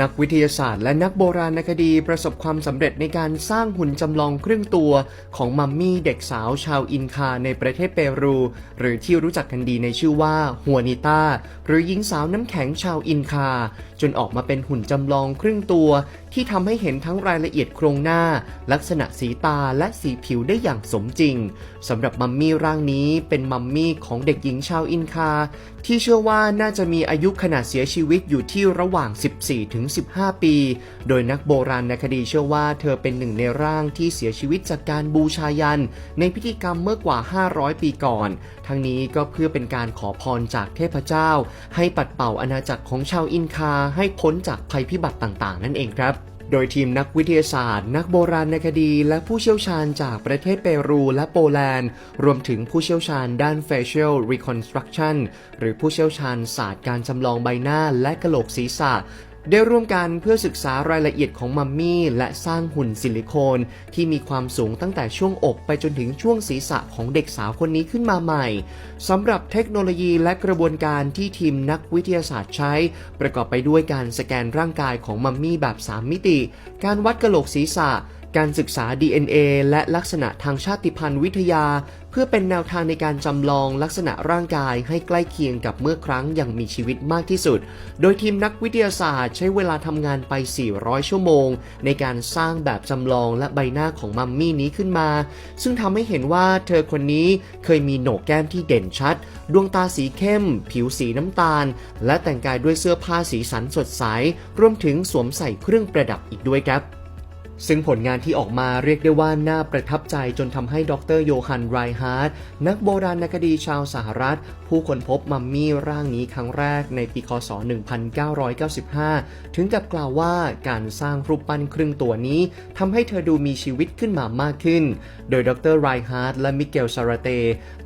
นักวิทยาศาสตร์และนักโบราณคดีประสบความสำเร็จในการสร้างหุ่นจำลองครึ่งตัวของมัมมี่เด็กสาวชาวอินคาในประเทศเปรู หรือที่รู้จักกันดีในชื่อว่าฮัวนิต้าหรือหญิงสาวน้ำแข็งชาวอินคา จนออกมาเป็นหุ่นจำลองครึ่งตัว ที่ทำให้เห็นทั้งรายละเอียดโครงหน้า ลักษณะสีตาและสีผิวได้อย่างสมจริงสำหรับมัมมี่ร่างนี้เป็นมัมมี่ของเด็กหญิงชาวอินคา ที่เชื่อว่าน่าจะมีอายุขณะเสียชีวิตอยู่ที่ระหว่าง 14ถึง15 ปี โดยนักโบราณคดีเชื่อว่าเธอเป็นหนึ่งในร่างที่เสียชีวิตจากการบูชายัน ในพิธีกรรมเมื่อกว่า 500 ปีก่อน ทั้งนี้ก็เพื่อเป็นการขอพรจากเทพเจ้า ให้ปัดเป่าอาณาจักรของชาวอินคาให้พ้นจากภัยพิบัติต่างๆ นั่นเองครับโดยทีมนักวิทยาศาสตร์ นักโบราณคดี และผู้เชี่ยวชาญจากประเทศเปรูและโปแลนด์ รวมถึงผู้เชี่ยวชาญด้าน facial reconstruction หรือผู้เชี่ยวชาญศาสตร์การจำลองใบหน้าและกะโหลกศีรษะ ได้ร่วมกันเพื่อศึกษารายละเอียดของมัมมี่ และสร้างหุ่นซิลิโคน ที่มีความสูงตั้งแต่ช่วงอกไปจนถึงช่วงศีรษะของเด็กสาวคนนี้ขึ้นมาใหม่สำหรับเทคโนโลยีและกระบวนการที่ทีมนักวิทยาศาสตร์ใช้ ประกอบไปด้วยการสแกนร่างกายของมัมมี่แบบ 3 มิติ การวัดกระโหลกศีรษะ การศึกษา DNA และลักษณะทางชาติพันธุ์วิทยา เพื่อเป็นแนวทางในการจำลองลักษณะร่างกายให้ใกล้เคียงกับเมื่อครั้งยังมีชีวิตมากที่สุด โดยทีมนักวิทยาศาสตร์ใช้เวลาทำงานไป 400 ชั่วโมง ในการสร้างแบบจำลองและใบหน้าของมัมมี่นี้ขึ้นมา ซึ่งทำให้เห็นว่าเธอคนนี้เคยมีโหนกแก้มที่เด่นชัด ดวงตาสีเข้ม ผิวสีน้ำตาล และแต่งกายด้วยเสื้อผ้าสีสันสดใส รวมถึงสวมใส่เครื่องประดับอีกด้วยครับ ซึ่งผลงานที่ออกมาเรียกได้ว่าน่าประทับใจจนทำให้ดรโยฮันไรฮาร์ดนักโบราณคดีชาวสหรัฐ ผู้ค้นพบมัมมี่ร่างนี้ครั้งแรกในปีคศ 1995 ถึงกับกล่าวว่าการสร้างรูปปั้นครึ่งตัวนี้ทำให้เธอดูมีชีวิตขึ้นมามากขึ้น โดยดรไรฮาร์ดและมิเกลซาราเต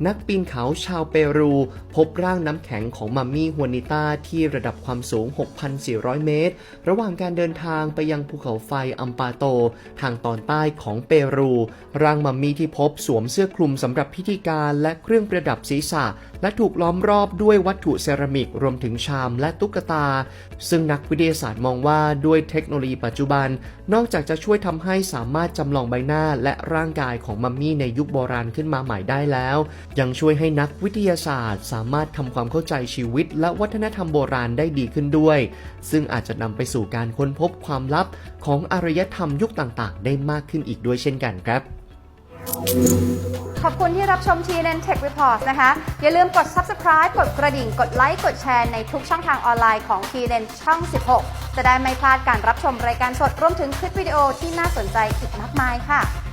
นักปีนเขาชาวเปรู พบร่างน้ำแข็งของมัมมี่ฮวนิต้าที่ระดับความสูง 6,400 เมตร ระหว่างการเดินทางไปยังภูเขาไฟอัมปาโตทางตอนใต้ของเปรู ร่างมัมมี่ที่พบสวมเสื้อคลุมสำหรับพิธีการและเครื่องประดับศีรษะ และถูกล้อมรอบด้วยวัตถุเซรามิกรวมถึงชามและตุ๊กตา ซึ่งนักวิทยาศาสตร์มองว่าด้วยเทคโนโลยีปัจจุบัน นอกจากจะช่วยทำให้สามารถจำลองใบหน้าและร่างกายของมัมมี่ในยุคโบราณขึ้นมาใหม่ได้แล้ว ยังช่วยให้นักวิทยาศาสตร์ สามารถทำความเข้าใจชีวิต และวัฒนธรรมโบราณได้ดีขึ้นด้วย ซึ่งอาจจะนำไปสู่การค้นพบความลับของอารยธรรมยุคต่างๆ ได้มากขึ้นอีกด้วยเช่นกันครับ ขอบคุณที่รับชม TNN Tech Report นะคะ อย่าลืมกด subscribe กดกระดิ่ง กดไลค์ กดแชร์ในทุกช่องทางออนไลน์ของ TNN ช่อง 16 จะได้ไม่พลาดการรับชมรายการสดรวมถึงคลิปวิดีโอที่น่าสนใจอีกมากมายค่ะ